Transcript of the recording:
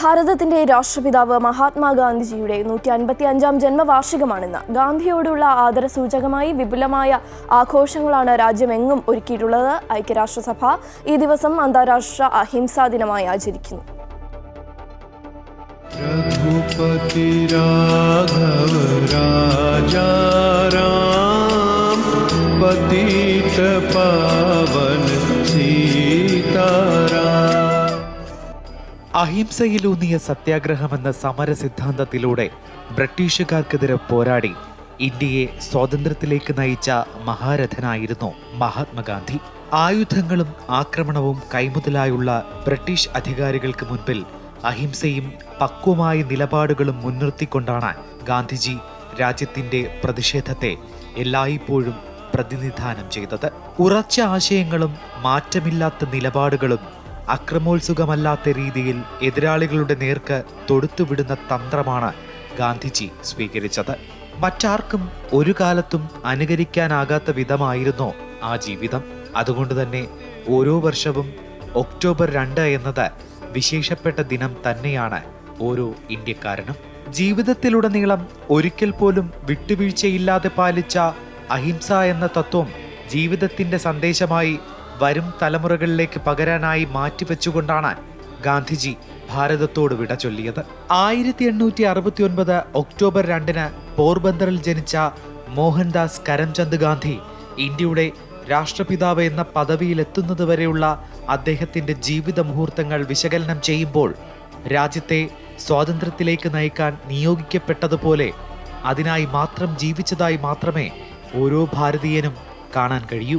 ഭാരതത്തിന്റെ രാഷ്ട്രപിതാവ് മഹാത്മാഗാന്ധിജിയുടെ നൂറ്റി അൻപത്തി അഞ്ചാം ജന്മവാർഷികമാണെന്ന്. ഗാന്ധിയോടുള്ള ആദരസൂചകമായി വിപുലമായ ആഘോഷങ്ങളാണ് രാജ്യമെങ്ങും ഒരുക്കിയിട്ടുള്ളത്. ഐക്യരാഷ്ട്രസഭ ഈ ദിവസം അന്താരാഷ്ട്ര അഹിംസാ ദിനമായി ആചരിക്കുന്നു. പതിത സീതാ അഹിംസയിലൂന്നിയ സത്യാഗ്രഹമെന്ന സമര സിദ്ധാന്തത്തിലൂടെ ബ്രിട്ടീഷുകാർക്കെതിരെ പോരാടി ഇന്ത്യയെ സ്വാതന്ത്ര്യത്തിലേക്ക് നയിച്ച മഹാരഥനായിരുന്നു മഹാത്മാഗാന്ധി. ആയുധങ്ങളും ആക്രമണവും കൈമുതലായുള്ള ബ്രിട്ടീഷ് അധികാരികൾക്ക് മുൻപിൽ അഹിംസയും പക്വമായ നിലപാടുകളും മുൻനിർത്തിക്കൊണ്ടാണ് ഗാന്ധിജി രാജ്യത്തിന്റെ പ്രതിഷേധത്തെ എല്ലായ്പ്പോഴും പ്രതിനിധാനം ചെയ്തത്. ഉറച്ച ആശയങ്ങളും മാറ്റമില്ലാത്ത നിലപാടുകളും അക്രമോത്സുകമല്ലാത്ത രീതിയിൽ എതിരാളികളുടെ നേർക്ക് തൊടുത്തുവിടുന്ന തന്ത്രമാണ് ഗാന്ധിജി സ്വീകരിച്ചത്. മറ്റാർക്കും ഒരു കാലത്തും അനുകരിക്കാനാകാത്ത വിധമായിരുന്നു ആ ജീവിതം. അതുകൊണ്ട് തന്നെ ഓരോ വർഷവും ഒക്ടോബർ രണ്ട് എന്നത് വിശേഷപ്പെട്ട ദിനം തന്നെയാണ് ഓരോ ഇന്ത്യക്കാരനും. ജീവിതത്തിലുടനീളം ഒരിക്കൽ പോലും വിട്ടുവീഴ്ചയില്ലാതെ പാലിച്ച അഹിംസ എന്ന തത്വം ജീവിതത്തിന്റെ സന്ദേശമായി വരും തലമുറകളിലേക്ക് പകരാനായി മാറ്റിവെച്ചുകൊണ്ടാണ് ഗാന്ധിജി ഭാരതത്തോട് വിട ചൊല്ലിയത്. ആയിരത്തി എണ്ണൂറ്റി അറുപത്തി ഒൻപത് ഒക്ടോബർ രണ്ടിന് പോർബന്ദറിൽ ജനിച്ച മോഹൻദാസ് കരംചന്ദ് ഗാന്ധി ഇന്ത്യയുടെ രാഷ്ട്രപിതാവ് എന്ന പദവിയിലെത്തുന്നത് വരെയുള്ള അദ്ദേഹത്തിന്റെ ജീവിത മുഹൂർത്തങ്ങൾ വിശകലനം ചെയ്യുമ്പോൾ രാജ്യത്തെ സ്വാതന്ത്ര്യത്തിലേക്ക് നയിക്കാൻ നിയോഗിക്കപ്പെട്ടതുപോലെ അതിനായി മാത്രം ജീവിച്ചതായി മാത്രമേ ഓരോ ഭാരതീയനും കാണാൻ കഴിയൂ.